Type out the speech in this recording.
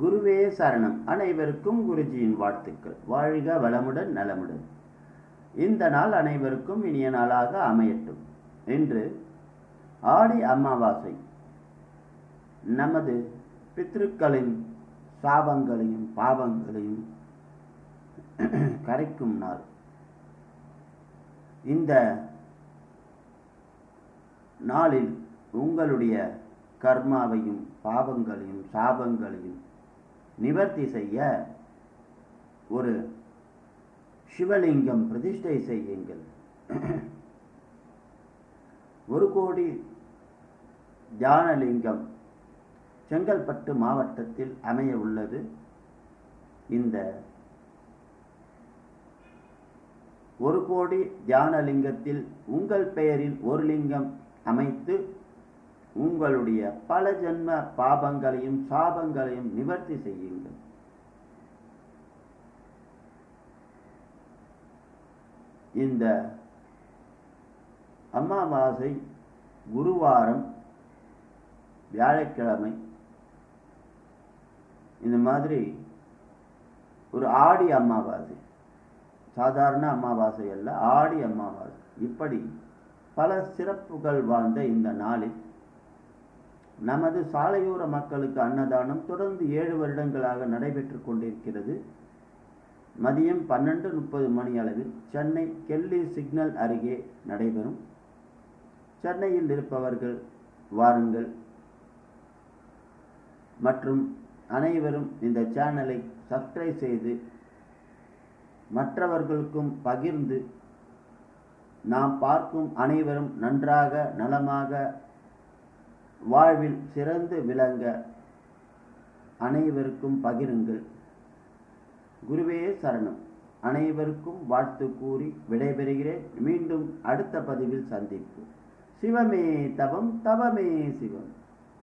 குருவே சரணம். அனைவருக்கும் குருஜியின் வாழ்த்துக்கள். வாழ்க வளமுடன் நலமுடன். இந்த நாள் அனைவருக்கும் இனிய நாளாக அமையட்டும் இன்று ஆடி அமாவாசை நமது பித்ருக்களின் சாபங்களையும் பாவங்களையும் கரைக்கும் நாள். இந்த நாளில் உங்களுடைய கர்மாவையும் பாவங்களையும் சாபங்களையும் நிவர்த்தி செய்ய ஒரு சிவலிங்கம் பிரதிஷ்டை செய்யுங்கள். ஒரு கோடி தியானலிங்கம் செங்கல்பட்டு மாவட்டத்தில் அமைய உள்ளது. இந்த ஒரு கோடி தியானலிங்கத்தில் உங்கள் பெயரில் ஒரு லிங்கம் அமைத்து உங்களுடைய பல ஜென்ம பாபங்களையும் சாபங்களையும் நிவர்த்தி செய்யுங்கள். இந்த அமாவாசை குருவாரம் வியாழக்கிழமை இந்த மாதிரி ஒரு ஆடி அமாவாசை சாதாரண அமாவாசை அல்ல ஆடி அமாவாசை. இப்படி பல சிறப்புகள் வாழ்ந்த இந்த நாளில் நமது சாலையோர மக்களுக்கு அன்னதானம் தொடர்ந்து ஏழு வருடங்களாக நடைபெற்று கொண்டிருக்கிறது. மதியம் பன்னெண்டு முப்பது மணி அளவில் சென்னை கெல்லி சிக்னல் அருகே நடைபெறும். சென்னையில் இருப்பவர்கள் வாருங்கள். மற்றும் அனைவரும் இந்த சேனலை சப்ஸ்கிரைப் செய்து மற்றவர்களுக்கும் பகிர்ந்து நாம் பார்க்கும் அனைவரும் நன்றாக நலமாக வாழ்வில் சிறந்து விளங்க அனைவருக்கும் பகிருங்கள். குருவே சரணம். அனைவருக்கும் வாழ்த்து கூறி விடைபெறுகிறேன். மீண்டும் அடுத்த பதிவில் சந்திப்பு சிவமே தவம் தவமே சிவம்.